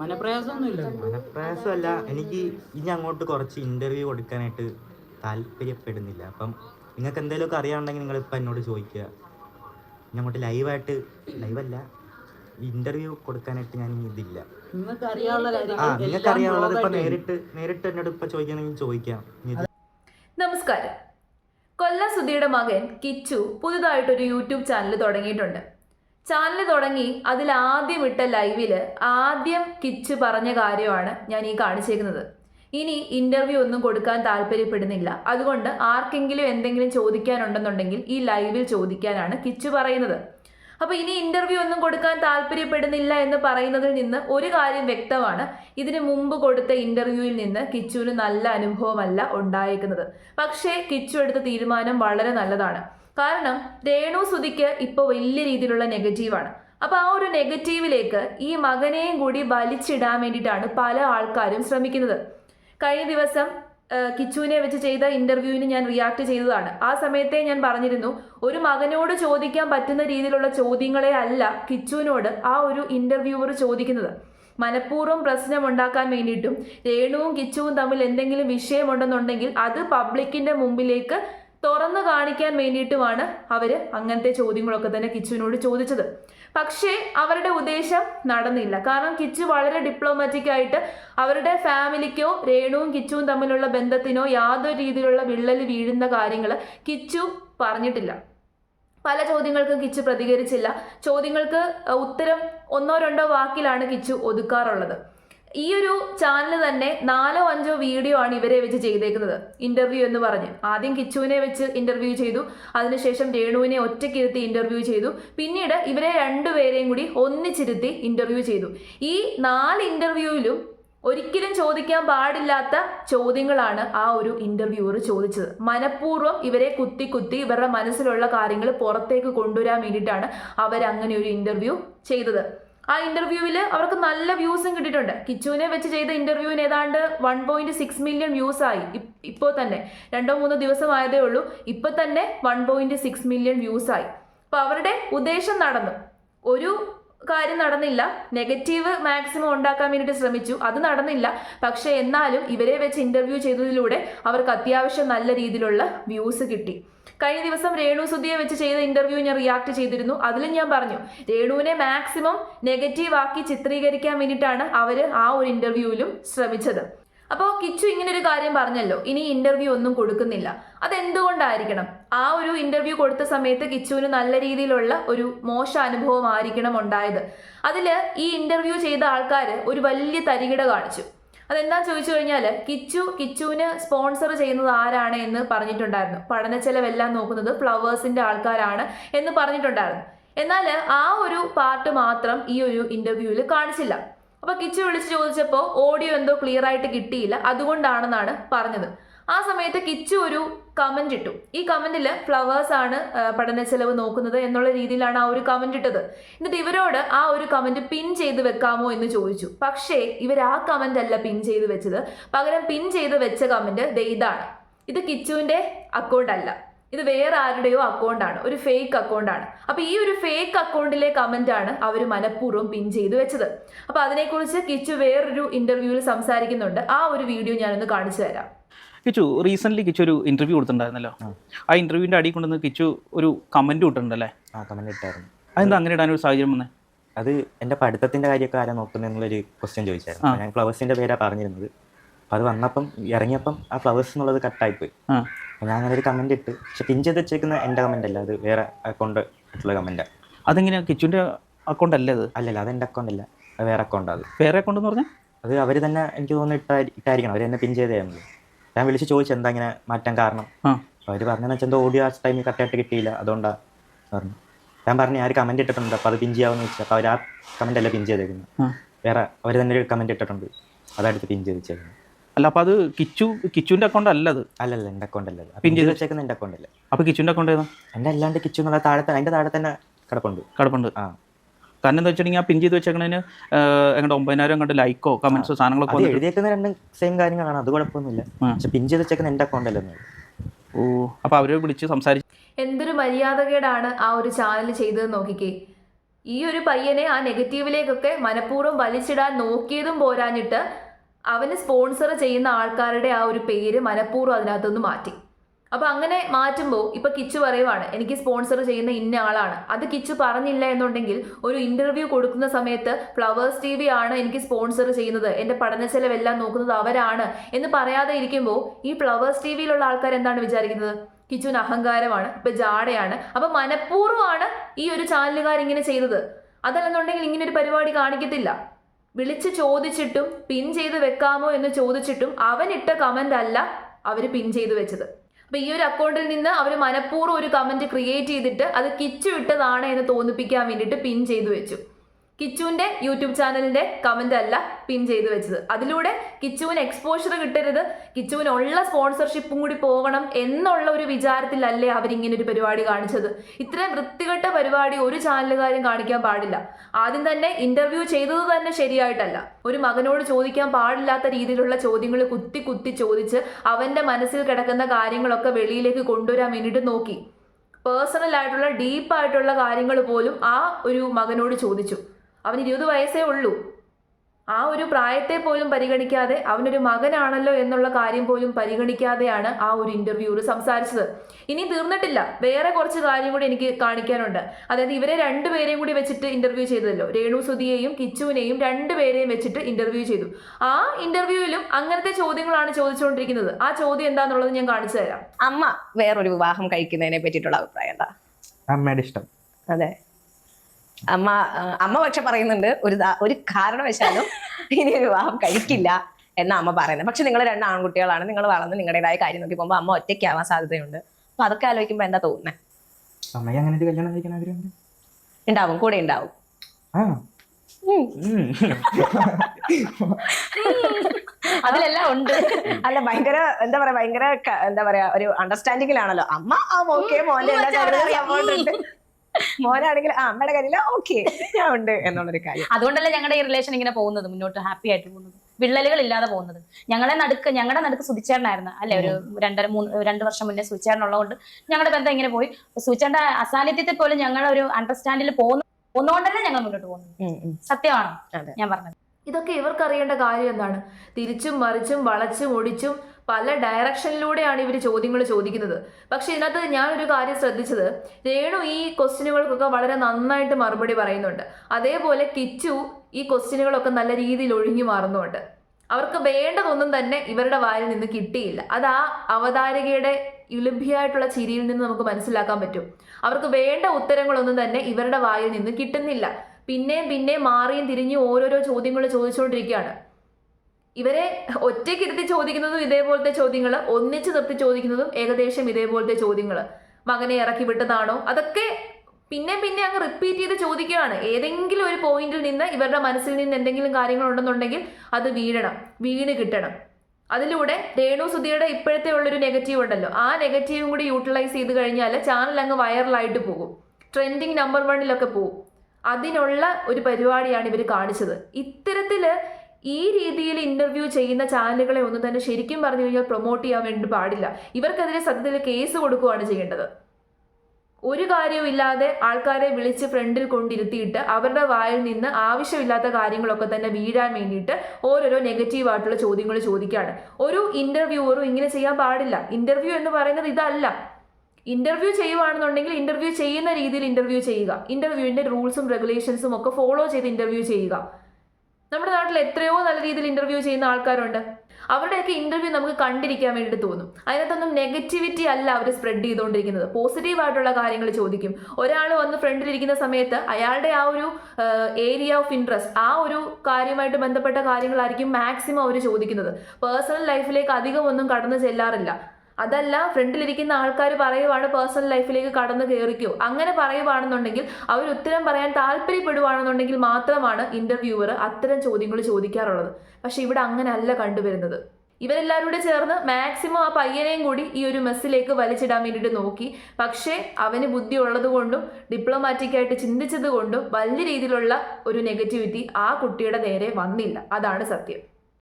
മനപ്രയാസമല്ല. എനിക്ക് ഇനി അങ്ങോട്ട് കുറച്ച് ഇന്റർവ്യൂ കൊടുക്കാനായിട്ട് താല്പര്യപ്പെടുന്നില്ല. അപ്പം നിങ്ങൾക്ക് എന്തെങ്കിലുമൊക്കെ അറിയാനുണ്ടെങ്കിൽ നിങ്ങൾ ഇപ്പം എന്നോട് ചോദിക്കുക. ഇനി അങ്ങോട്ട് ലൈവായിട്ട് ലൈവല്ല ഇന്റർവ്യൂ കൊടുക്കാനായിട്ട് ഞാൻ ഇനി ഇതില്ല. നിങ്ങൾക്ക് അറിയാനുള്ള ആ കാര്യങ്ങൾ നിങ്ങൾക്ക് അറിയാനുള്ളത് ഇപ്പം നേരിട്ട് നേരിട്ട് എന്നോട് ഇപ്പം ചോദിക്കണമെങ്കിൽ ചോദിക്കാം. നമസ്കാരം. കൊല്ല സുധിയുടെ മകൻ കിച്ചു പുതുതായിട്ടൊരു യൂട്യൂബ് ചാനൽ തുടങ്ങിയിട്ടുണ്ട്. ചാനൽ തുടങ്ങി അതിൽ ആദ്യം ഇട്ട ലൈവിൽ ആദ്യം കിച്ച് പറഞ്ഞ കാര്യമാണ് ഞാൻ ഈ കാണിച്ചേക്കുന്നത്. ഇനി ഇന്റർവ്യൂ ഒന്നും കൊടുക്കാൻ താല്പര്യപ്പെടുന്നില്ല. അതുകൊണ്ട് ആർക്കെങ്കിലും എന്തെങ്കിലും ചോദിക്കാനുണ്ടെന്നുണ്ടെങ്കിൽ ഈ ലൈവിൽ ചോദിക്കാനാണ് കിച്ചു പറയുന്നത്. അപ്പോൾ ഇനി ഇന്റർവ്യൂ ഒന്നും കൊടുക്കാൻ താല്പര്യപ്പെടുന്നില്ല എന്ന് പറയുന്നതിൽ നിന്ന് ഒരു കാര്യം വ്യക്തമാണ്. ഇതിന് മുമ്പ് കൊടുത്ത ഇന്റർവ്യൂവിൽ നിന്ന് കിച്ചുവിന് നല്ല അനുഭവമല്ല ഉണ്ടായേക്കുന്നത്. പക്ഷേ കിച്ചു എടുത്ത തീരുമാനം വളരെ നല്ലതാണ്. കാരണം രേണു സുധിക്ക് ഇപ്പോൾ വലിയ രീതിയിലുള്ള നെഗറ്റീവാണ് അപ്പോൾ ആ ഒരു നെഗറ്റീവിലേക്ക് ഈ മകനെയും കൂടി വലിച്ചിടാൻ വേണ്ടിയിട്ടാണ് പല ആൾക്കാരും ശ്രമിക്കുന്നത്. കഴിഞ്ഞ ദിവസം കിച്ചുവിനെ വെച്ച് ചെയ്ത ഇന്റർവ്യൂവിന് ഞാൻ റിയാക്ട് ചെയ്തതാണ്. ആ സമയത്തെ ഞാൻ പറഞ്ഞിരുന്നു ഒരു മകനോട് ചോദിക്കാൻ പറ്റുന്ന രീതിയിലുള്ള ചോദ്യങ്ങളെ അല്ല കിച്ചുവിനോട് ആ ഒരു ഇന്റർവ്യൂവർ ചോദിക്കുന്നത്. മനഃപൂർവം പ്രശ്നം ഉണ്ടാക്കാൻ വേണ്ടിയിട്ടും രേണുവും കിച്ചുവും തമ്മിൽ എന്തെങ്കിലും വിഷയമുണ്ടെന്നുണ്ടെങ്കിൽ അത് പബ്ലിക്കിന്റെ മുമ്പിലേക്ക് തുറന്നു കാണിക്കാൻ വേണ്ടിയിട്ടുമാണ് അവർ അങ്ങനത്തെ ചോദ്യങ്ങളൊക്കെ തന്നെ കിച്ചുവിനോട് ചോദിച്ചത്. പക്ഷേ അവരുടെ ഉദ്ദേശം നടന്നില്ല. കാരണം കിച്ചു വളരെ ഡിപ്ലോമാറ്റിക് ആയിട്ട് അവരുടെ ഫാമിലിക്കോ രേണുവും കിച്ചുവും തമ്മിലുള്ള ബന്ധത്തിനോ യാതൊരു രീതിയിലുള്ള വിള്ളൽ വീഴുന്ന കാര്യങ്ങൾ കിച്ചു പറഞ്ഞിട്ടില്ല. പല ചോദ്യങ്ങൾക്കും കിച്ചു പ്രതികരിച്ചില്ല. ചോദ്യങ്ങൾക്ക് ഉത്തരം ഒന്നോ രണ്ടോ വാക്കിലാണ് കിച്ചു ഒതുക്കാറുള്ളത്. ഈ ഒരു ചാനൽ തന്നെ നാലോ അഞ്ചോ വീഡിയോ ആണ് ഇവരെ വെച്ച് ചെയ്തേക്കുന്നത്. ഇന്റർവ്യൂ എന്ന് പറഞ്ഞ്. ആദ്യം കിച്ചുവിനെ വെച്ച് ഇന്റർവ്യൂ ചെയ്തു. അതിനുശേഷം രേണുവിനെ ഒറ്റയ്ക്കിരുത്തി ഇന്റർവ്യൂ ചെയ്തു. പിന്നീട് ഇവരെ രണ്ടുപേരെയും കൂടി ഒന്നിച്ചിരുത്തി ഇന്റർവ്യൂ ചെയ്തു. ഈ നാല് ഇന്റർവ്യൂവിലും ഒരിക്കലും ചോദിക്കാൻ പാടില്ലാത്ത ചോദ്യങ്ങളാണ് ആ ഒരു ഇന്റർവ്യൂവർ ചോദിച്ചത്. മനഃപൂർവം ഇവരെ കുത്തി കുത്തി ഇവരുടെ മനസ്സിലുള്ള കാര്യങ്ങൾ പുറത്തേക്ക് കൊണ്ടുവരാൻ വേണ്ടിയിട്ടാണ് അവർ അങ്ങനെ ഒരു ഇന്റർവ്യൂ ചെയ്തത്. ആ ഇന്റർവ്യൂവിൽ അവർക്ക് നല്ല വ്യൂസും കിട്ടിയിട്ടുണ്ട്. കിച്ചുവിനെ വെച്ച് ചെയ്ത ഇന്റർവ്യൂവിന് ഏതാണ്ട് one point six million views ആയി. ഇപ്- ഇപ്പോൾ തന്നെ. രണ്ടോ മൂന്നോ ദിവസം ആയതേ ഉള്ളൂ. ഇപ്പൊ തന്നെ one point six million views ആയി. അപ്പൊ അവരുടെ ഉദ്ദേശം നടന്നു. ഒരു കാര്യം നടന്നില്ല. നെഗറ്റീവ് മാക്സിമം ഉണ്ടാക്കാൻ വേണ്ടിയിട്ട് ശ്രമിച്ചു. അത് നടന്നില്ല. പക്ഷേ എന്നാലും ഇവരെ വെച്ച് ഇന്റർവ്യൂ ചെയ്തതിലൂടെ അവർക്ക് അത്യാവശ്യം നല്ല രീതിയിലുള്ള വ്യൂസ് കിട്ടി. കഴിഞ്ഞ ദിവസം രേണു സുധിയെ വെച്ച് ചെയ്ത ഇന്റർവ്യൂ ഞാൻ റിയാക്ട് ചെയ്തിരുന്നു. അതിലും ഞാൻ പറഞ്ഞു രേണുവിനെ മാക്സിമം നെഗറ്റീവ് ആക്കി ചിത്രീകരിക്കാൻ വേണ്ടിയിട്ടാണ് അവർ ആ ഒരു ഇന്റർവ്യൂവിലും ശ്രമിച്ചത്. അപ്പോൾ കിച്ചു ഇങ്ങനെ ഒരു കാര്യം പറഞ്ഞല്ലോ ഇനി ഇന്റർവ്യൂ ഒന്നും കൊടുക്കുന്നില്ല. അതെന്തുകൊണ്ടായിരിക്കണം? ആ ഒരു ഇന്റർവ്യൂ കൊടുത്ത സമയത്ത് കിച്ചുവിന് നല്ല രീതിയിലുള്ള ഒരു മോശ അനുഭവം ആയിരിക്കണം ഉണ്ടായത്. അതിൽ ഈ ഇന്റർവ്യൂ ചെയ്ത ആൾക്കാർ ഒരു വലിയ തരികിട കാണിച്ചു. അതെന്താ ചോദിച്ചു കഴിഞ്ഞാൽ കിച്ചു കിച്ചുവിന് സ്പോൺസർ ചെയ്യുന്നത് ആരാണ് എന്ന് പറഞ്ഞിട്ടുണ്ടായിരുന്നു. പഠന ചെലവെല്ലാം നോക്കുന്നത് ഫ്ലവേഴ്സിന്റെ ആൾക്കാരാണ് എന്ന് പറഞ്ഞിട്ടുണ്ടായിരുന്നു. എന്നാൽ ആ ഒരു പാർട്ട് മാത്രം ഈ ഒരു ഇന്റർവ്യൂവിൽ കാണിച്ചില്ല. അപ്പൊ കിച്ചു വിളിച്ച് ചോദിച്ചപ്പോൾ ഓഡിയോ എന്തോ ക്ലിയർ ആയിട്ട് കിട്ടിയില്ല. അതുകൊണ്ടാണെന്നാണ് പറഞ്ഞത്. ആ സമയത്ത് കിച്ചു ഒരു കമന്റ് ഇട്ടു. ഈ കമന്റിൽ ഫ്ലവേഴ്സ് ആണ് പഠന ചെലവ് നോക്കുന്നത് എന്നുള്ള രീതിയിലാണ് ആ ഒരു കമന്റ് ഇട്ടത്. എന്നിട്ട് ഇവരോട് ആ ഒരു കമന്റ് പിൻ ചെയ്ത് വെക്കാമോ എന്ന് ചോദിച്ചു. പക്ഷേ ഇവർ ആ കമന്റ് അല്ല പിൻ ചെയ്ത് വെച്ചത്. പകരം പിൻ ചെയ്ത് വെച്ച കമന്റ് ദേ ഇതാണ്. ഇത് കിച്ചുവിന്റെ അക്കൗണ്ട് അല്ല. ഇത് വേറെ ആരുടെയോ അക്കൗണ്ടാണ് ഒരു ഫേക്ക് അക്കൗണ്ടാണ് അപ്പൊ ഈ ഒരു ഫേക്ക് അക്കൗണ്ടിലെ കമന്റ് ആണ് അവർ മനഃപൂർവം പിൻ ചെയ്ത് വെച്ചത്. അപ്പൊ അതിനെക്കുറിച്ച് കിച്ചു വേറൊരു ഇന്റർവ്യൂവിൽ സംസാരിക്കുന്നുണ്ട്. ആ ഒരു വീഡിയോ ഞാനൊന്ന് കാണിച്ചു തരാം. കിച്ചു റീസെന്റ് കിച്ചു ഒരു ഇന്റർവ്യൂ കൊടുത്തിട്ടുണ്ടായിരുന്നല്ലോ. ആ. ഇന്റർവ്യൂവിന്റെ അടിയിൽ കൊണ്ടുവന്ന് കിച്ചു ഒരു കമന്റ് ഇട്ടിട്ടുണ്ടല്ലേ? ആ കമന്റ് ഇട്ടായിരുന്നു. അതെന്താ അങ്ങനെ ഇടാനൊരു സാഹചര്യം വന്നേ? അത് എന്റെ പഠിത്തത്തിന്റെ കാര്യമൊക്കെ ആരാ ഒരു ക്വസ്റ്റ്യൻ ചോദിച്ചായിരുന്നു. ഞാൻ ഫ്ലവേഴ്സിന്റെ പേരാ പറഞ്ഞിരുന്നത്. അപ്പൊ അത് വന്നപ്പം ഇറങ്ങിയപ്പം ആ ഫ്ലവേഴ്സ് എന്നുള്ളത് കട്ടായിപ്പോയി ഞാൻ അങ്ങനെ ഒരു കമന്റ് ഇട്ട് പക്ഷെ പിൻ ചെയ്ത് വെച്ചേക്കുന്ന എന്റെ കമന്റ് അല്ല അത് വേറെ അക്കൗണ്ട് ഇട്ടുള്ള കമന്റ് അതെങ്ങനെയാ? കിച്ചുവിന്റെ അക്കൗണ്ട് അല്ലേ അത്? അല്ലല്ല അത് എന്റെ അക്കൗണ്ട് അല്ല. വേറെ അക്കൗണ്ട് അത്. വേറെ അക്കൗണ്ട് എന്ന് പറഞ്ഞാൽ അത് അവർ തന്നെ എനിക്ക് തോന്നുന്നു ഇട്ടാ ഇട്ടായിരിക്കണം. അവർ എന്നെ പിൻ ചെയ്തായിരുന്നു ഞാൻ വിളിച്ച് ചോദിച്ചു എന്താ ഇങ്ങനെ മാറ്റാൻ കാരണം. അവർ പറഞ്ഞതെന്ന് വെച്ചാൽ എന്തോ ഓഡിയോ ആ ടൈമിൽ കറക്റ്റായിട്ട് കിട്ടിയില്ല അതുകൊണ്ടാ പറഞ്ഞു. ഞാൻ പറഞ്ഞു ആര് കമന്റ് ഇട്ടിട്ടുണ്ട് അപ്പോൾ അത് പിൻ ചെയ്യാമെന്ന് വെച്ചാൽ അപ്പോൾ അവർ ആ കമന്റ് അല്ല പിൻ ചെയ്തേക്കുന്നത് വേറെ അവർ തന്നെ ഒരു കമന്റ് ഇട്ടിട്ടുണ്ട്. അതെടുത്ത് പിൻ ചെയ്ത് വെച്ചേക്കുന്നത് അല്ല അപ്പൊ അത് കിച്ചു കിച്ചുന്റെ അക്കൗണ്ട് അല്ല അത്? അല്ലല്ല എന്റെ അക്കൗണ്ട് അല്ല പിഞ്ച് പിൻ ചെയ്ത് വെച്ചേക്കുന്ന എന്റെ അക്കൗണ്ട് അല്ല. അപ്പൊ കിച്ചുന്റെ അക്കൗണ്ട് ഏതാ? എന്റെ അല്ലാണ്ട് കിച്ചു എന്നുള്ള താഴെ തന്നെ അതിന്റെ താഴെ തന്നെ കിടപ്പുണ്ട്. കിടപ്പുണ്ട്. ആ. കാരണം എന്താ വെച്ചിട്ടുണ്ടെങ്കിൽ ആ പിൻ ചെയ്ത് വെച്ചേക്കണതിന് എങ്ങോട്ട് ഒമ്പതിനായിരം അങ്ങോട്ട് ലൈക്കോ കമന്റ്സോ സാധനങ്ങളൊക്കെ എഴുതിയേക്കുന്ന രണ്ടും സെയിം കാര്യങ്ങളാണ് അത് കുഴപ്പമൊന്നുമില്ല. പക്ഷെ പിൻ ചെയ്ത് വെച്ചേക്കുന്ന എന്റെ അക്കൗണ്ട് അല്ലെന്ന് ഓ അപ്പൊ അവർ വിളിച്ച് സംസാരിച്ചു എന്തൊരു മര്യാദകേടാണ് ആ ഒരു ചാനൽ ചെയ്തത് നോക്കിക്കേ. ഈ ഒരു പയ്യനെ ആ നെഗറ്റീവിലേക്കൊക്കെ മനഃപൂർവം വലിച്ചിടാൻ നോക്കിയതും പോരാഞ്ഞിട്ട് അവന് സ്പോൺസർ ചെയ്യുന്ന ആൾക്കാരുടെ ആ ഒരു പേര് മനഃപൂർവം അതിനകത്തുനിന്ന് മാറ്റി. അപ്പൊ അങ്ങനെ മാറ്റുമ്പോൾ ഇപ്പൊ കിച്ചു പറയുവാണ് എനിക്ക് സ്പോൺസർ ചെയ്യുന്ന ഇന്ന ആളാണ്. അത് കിച്ചു പറഞ്ഞില്ല എന്നുണ്ടെങ്കിൽ ഒരു ഇന്റർവ്യൂ കൊടുക്കുന്ന സമയത്ത് ഫ്ലവേഴ്സ് ടി വി ആണ് എനിക്ക് സ്പോൺസർ ചെയ്യുന്നത്. എന്റെ പഠന ചെലവെല്ലാം നോക്കുന്നത് അവരാണ്. എന്ന് പറയാതെ ഇരിക്കുമ്പോൾ ഈ ഫ്ലവേഴ്സ് ടി വിയിലുള്ള ആൾക്കാർ എന്താണ് വിചാരിക്കുന്നത്? കിച്ചുവിന് അഹങ്കാരമാണ് ഇപ്പൊ ജാടയാണ്. അപ്പൊ മനഃപൂർവമാണ് ഈ ഒരു ചാനലുകാർ ഇങ്ങനെ ചെയ്തത്. അതല്ലെന്നുണ്ടെങ്കിൽ ഇങ്ങനെ ഒരു പരിപാടി കാണിക്കത്തില്ല. വിളിച്ച് ചോദിച്ചിട്ടും പിൻ ചെയ്ത് വെക്കാമോ എന്ന് ചോദിച്ചിട്ടും അവനിട്ട കമന്റ് അല്ല അവർ പിൻ ചെയ്ത് വെച്ചത്. അപ്പൊ ഈ ഒരു അക്കൗണ്ടിൽ നിന്ന് അവർ മനഃപൂർവം ഒരു കമന്റ് ക്രിയേറ്റ് ചെയ്തിട്ട് അത് കിച്ചു വിട്ടതാണ് എന്ന് തോന്നിപ്പിക്കാൻ വേണ്ടിയിട്ട് പിൻ ചെയ്തു വെച്ചു. കിച്ചുവിന്റെ യൂട്യൂബ് ചാനലിന്റെ കമന്റ് അല്ല പിൻ ചെയ്ത് വെച്ചത്. അതിലൂടെ കിച്ചുവിന് എക്സ്പോഷർ കിട്ടരുത്. കിച്ചുവിനുള്ള സ്പോൺസർഷിപ്പും കൂടി പോകണം എന്നുള്ള ഒരു വിചാരത്തിലല്ലേ അവരിങ്ങനെ ഒരു പരിപാടി കാണിച്ചത്. ഇത്രയും വൃത്തികെട്ട പരിപാടി ഒരു ചാനലുകാരും കാണിക്കാൻ പാടില്ല. ആദ്യം തന്നെ ഇന്റർവ്യൂ ചെയ്തത് തന്നെ ശരിയായിട്ടല്ല. ഒരു മകനോട് ചോദിക്കാൻ പാടില്ലാത്ത രീതിയിലുള്ള ചോദ്യങ്ങൾ കുത്തി കുത്തി ചോദിച്ച് അവന്റെ മനസ്സിൽ കിടക്കുന്ന കാര്യങ്ങളൊക്കെ വെളിയിലേക്ക് കൊണ്ടുവരാൻ വേണ്ടിയിട്ട് നോക്കി. പേഴ്സണൽ ആയിട്ടുള്ള ഡീപ്പായിട്ടുള്ള കാര്യങ്ങൾ പോലും ആ ഒരു മകനോട് ചോദിച്ചു. അവന് ഇരുപത് വയസ്സേ ഉള്ളൂ. ആ ഒരു പ്രായത്തെ പോലും പരിഗണിക്കാതെ അവനൊരു മകനാണല്ലോ എന്നുള്ള കാര്യം പോലും പരിഗണിക്കാതെയാണ് ആ ഒരു ഇന്റർവ്യൂവിൽ സംസാരിച്ചത്. ഇനി തീർന്നിട്ടില്ല. വേറെ കുറച്ച് കാര്യം കൂടി എനിക്ക് കാണിക്കാനുണ്ട്. അതായത് ഇവരെ രണ്ടുപേരെയും കൂടി വെച്ചിട്ട് ഇന്റർവ്യൂ ചെയ്തല്ലോ രേണു സുധിയെയും കിച്ചുവിനെയും രണ്ടുപേരെയും വെച്ചിട്ട് ഇന്റർവ്യൂ ചെയ്തു. ആ ഇന്റർവ്യൂവിലും അങ്ങനത്തെ ചോദ്യങ്ങളാണ് ചോദിച്ചുകൊണ്ടിരിക്കുന്നത്. ആ ചോദ്യം എന്താണെന്നുള്ളത് ഞാൻ കാണിച്ചു തരാം. അമ്മ വേറൊരു വിവാഹം കഴിക്കുന്നതിനെ പറ്റിയിട്ടുള്ള അഭിപ്രായം എന്താ? അമ്മയുടെ ഇഷ്ടം. അതെ. അമ്മ അമ്മ പക്ഷെ പറയുന്നുണ്ട് ഒരു ഒരു കാരണവശാലും ഇനി വിവാഹം കഴിക്കില്ല എന്നാ അമ്മ പറയുന്നത്. പക്ഷെ നിങ്ങൾ രണ്ട് ആൺകുട്ടികളാണ് നിങ്ങൾ വളർന്ന് നിങ്ങളുടേതായ കാര്യം നോക്കി പോകുമ്പോൾ അമ്മ ഒറ്റയ്ക്കാവാൻ സാധ്യതയുണ്ട്. അപ്പൊ അതൊക്കെ ആലോചിക്കുമ്പോൾ എന്താ തോന്നുന്നത് അമ്മയ്ക്ക് അങ്ങനെ ഒരു കല്യാണം കഴിക്കാൻ ആഗ്രഹമുണ്ട്. ഉണ്ടാവും കൂടെ ഉണ്ടാവും. അതിലെല്ലാം ഉണ്ട്. അല്ല ഭയങ്കര എന്താ പറയാ ഭയങ്കര എന്താ പറയാ ഒരു അണ്ടർസ്റ്റാൻഡിങ്ങിലാണല്ലോ അമ്മ ആ ഓക്കെ മോന്റെ എല്ലാ കാര്യങ്ങളും മോനാണെങ്കിൽ ആ അമ്മയുടെ കാര്യമില്ല ഓക്കെ ഞാൻ ഉണ്ട് എന്നുള്ളൊരു കാര്യം. അതുകൊണ്ടല്ലേ ഞങ്ങളുടെ ഈ റിലേഷൻ ഇങ്ങനെ പോകുന്നത് മുന്നോട്ട് ഹാപ്പി ആയിട്ട് പോകുന്നത്. വിള്ളലുകൾ ഇല്ലാതെ പോകുന്നത്. ഞങ്ങളെ നടുക്ക് ഞങ്ങളുടെ നടുക്ക് സുധിച്ചേട്ടനായിരുന്നു അല്ലെ? ഒരു രണ്ടര മൂന്ന് രണ്ട് വർഷം മുന്നേ സുധിച്ചേട്ടനുള്ളതുകൊണ്ട് ഞങ്ങളുടെ ബന്ധം ഇങ്ങനെ പോയി. സുതിച്ചേട്ടന്റെ അസാന്നിധ്യത്തിൽ പോലും ഞങ്ങൾ ഒരു അണ്ടർസ്റ്റാൻഡിൽ പോകുന്ന തന്നെ ഞങ്ങൾ മുന്നോട്ട് പോകുന്നു. സത്യമാണോ? ഞാൻ പറഞ്ഞത്. ഇതൊക്കെ ഇവർക്ക് അറിയേണ്ട കാര്യം എന്താണ്? തിരിച്ചും മറിച്ചും വളച്ചും ഒടിച്ചും പല ഡയറക്ഷനിലൂടെയാണ് ഇവർ ചോദ്യങ്ങൾ ചോദിക്കുന്നത്. പക്ഷെ ഇതിനകത്ത് ഞാനൊരു കാര്യം ശ്രദ്ധിച്ചത്. രേണു ഈ ക്വസ്റ്റ്യനുകൾക്കൊക്കെ വളരെ നന്നായിട്ട് മറുപടി പറയുന്നുണ്ട്. അതേപോലെ കിച്ചു ഈ ക്വസ്റ്റ്യനുകളൊക്കെ നല്ല രീതിയിൽ ഒഴിഞ്ഞു മാറുന്നുണ്ട്. അവർക്ക് വേണ്ടതൊന്നും തന്നെ ഇവരുടെ വായിൽ നിന്ന് കിട്ടിയില്ല. അത് ആ അവതാരകയുടെ ഇളുഭിയായിട്ടുള്ള ചിരിയിൽ നിന്ന് നമുക്ക് മനസ്സിലാക്കാൻ പറ്റും. അവർക്ക് വേണ്ട ഉത്തരങ്ങളൊന്നും തന്നെ ഇവരുടെ വായിൽ നിന്ന് കിട്ടുന്നില്ല. പിന്നെയും പിന്നെയും മാറിയും തിരിഞ്ഞ് ഓരോരോ ചോദ്യങ്ങൾ ചോദിച്ചുകൊണ്ടിരിക്കുകയാണ്. ഇവരെ ഒറ്റയ്ക്ക് ഇരുത്തി ചോദിക്കുന്നതും ഇതേപോലത്തെ ചോദ്യങ്ങൾ ഒന്നിച്ച് നിർത്തി ചോദിക്കുന്നതും ഏകദേശം ഇതേപോലത്തെ ചോദ്യങ്ങൾ മകനെ ഇറക്കി വിട്ടതാണോ? അതൊക്കെ പിന്നെ പിന്നെ അങ്ങ് റിപ്പീറ്റ് ചെയ്ത് ചോദിക്കുകയാണ്. ഏതെങ്കിലും ഒരു പോയിന്റിൽ നിന്ന് ഇവരുടെ മനസ്സിൽ നിന്ന് എന്തെങ്കിലും കാര്യങ്ങൾ ഉണ്ടെന്നുണ്ടെങ്കിൽ അത് വീഴണം വീണ് കിട്ടണം. അതിലൂടെ രേണു സുധിയുടെ ഇപ്പോഴത്തെ ഉള്ളൊരു നെഗറ്റീവ് ഉണ്ടല്ലോ. ആ നെഗറ്റീവും കൂടി യൂട്ടിലൈസ് ചെയ്ത് കഴിഞ്ഞാൽ ചാനൽ അങ്ങ് വൈറലായിട്ട് പോകും. ട്രെൻഡിങ് നമ്പർ വണ്ണിലൊക്കെ പോകും. അതിനുള്ള ഒരു പരിപാടിയാണ് ഇവർ കാണിച്ചത്. ഇത്തരത്തിൽ ഈ രീതിയിൽ ഇന്റർവ്യൂ ചെയ്യുന്ന ചാനലുകളെ ഒന്നും തന്നെ ശരിക്കും പറഞ്ഞു കഴിഞ്ഞാൽ പ്രൊമോട്ട് ചെയ്യാൻ വേണ്ടി പാടില്ല. ഇവർക്കെതിരെ സത്യത്തിൽ കേസ് കൊടുക്കുകയാണ് ചെയ്യേണ്ടത്. ഒരു കാര്യവും ഇല്ലാതെ ആൾക്കാരെ വിളിച്ച് ഫ്രണ്ടിൽ കൊണ്ടിരുത്തിയിട്ട് അവരുടെ വായിൽ നിന്ന് ആവശ്യമില്ലാത്ത കാര്യങ്ങളൊക്കെ തന്നെ വീഴാൻ വേണ്ടിയിട്ട് ഓരോരോ നെഗറ്റീവ് ആയിട്ടുള്ള ചോദ്യങ്ങൾ ചോദിക്കുകയാണ് ഒരു ഇന്റർവ്യൂവറും ഇങ്ങനെ ചെയ്യാൻ പാടില്ല. ഇന്റർവ്യൂ എന്ന് പറയുന്നത് ഇതല്ല. ഇന്റർവ്യൂ ചെയ്യുവാണെന്നുണ്ടെങ്കിൽ ഇന്റർവ്യൂ ചെയ്യുന്ന രീതിയിൽ ഇന്റർവ്യൂ ചെയ്യുക. ഇന്റർവ്യൂവിന്റെ റൂൾസും റെഗുലേഷൻസും ഒക്കെ ഫോളോ ചെയ്ത് ഇന്റർവ്യൂ ചെയ്യുക. നമ്മുടെ നാട്ടിൽ എത്രയോ നല്ല രീതിയിൽ ഇന്റർവ്യൂ ചെയ്യുന്ന ആൾക്കാരുണ്ട്. അവരുടെയൊക്കെ ഇന്റർവ്യൂ നമുക്ക് കണ്ടിരിക്കാൻ വേണ്ടിയിട്ട് തോന്നും. അതിനകത്തൊന്നും നെഗറ്റിവിറ്റി അല്ല അവർ സ്പ്രെഡ് ചെയ്തുകൊണ്ടിരിക്കുന്നത്. പോസിറ്റീവ് ആയിട്ടുള്ള കാര്യങ്ങൾ ചോദിക്കും. ഒരാൾ വന്ന് ഫ്രണ്ടിലിരിക്കുന്ന സമയത്ത് അയാളുടെ ആ ഒരു ഏരിയ ഓഫ് ഇൻട്രസ്റ്റ് ആ ഒരു കാര്യമായിട്ട് ബന്ധപ്പെട്ട കാര്യങ്ങളായിരിക്കും മാക്സിമം അവർ ചോദിക്കുന്നത്. പേഴ്സണൽ ലൈഫിലേക്ക് അധികം ഒന്നും കടന്നു ചെല്ലാറില്ല. അതല്ല ഫ്രണ്ടിലിരിക്കുന്ന ആൾക്കാർ പറയുവാണ് പേഴ്സണൽ ലൈഫിലേക്ക് കടന്നു കയറിക്കോ അങ്ങനെ പറയുവാണെന്നുണ്ടെങ്കിൽ അവർ ഉത്തരം പറയാൻ താല്പര്യപ്പെടുവാണെന്നുണ്ടെങ്കിൽ മാത്രമാണ് ഇന്റർവ്യൂവർ അത്തരം ചോദ്യങ്ങൾ ചോദിക്കാറുള്ളത്. പക്ഷെ ഇവിടെ അങ്ങനെ അല്ല കണ്ടുവരുന്നത്. ഇവരെല്ലാവരും ചേർന്ന് മാക്സിമം ആ പയ്യനെയും കൂടി ഈ ഒരു മെസ്സിലേക്ക് വലിച്ചിടാൻ വേണ്ടിയിട്ട് നോക്കി. പക്ഷേ അവന് ബുദ്ധി ഉള്ളത് കൊണ്ടും ഡിപ്ലോമാറ്റിക് ആയിട്ട് ചിന്തിച്ചത് കൊണ്ടും വലിയ രീതിയിലുള്ള ഒരു നെഗറ്റിവിറ്റി ആ കുട്ടിയുടെ നേരെ വന്നില്ല. അതാണ് സത്യം.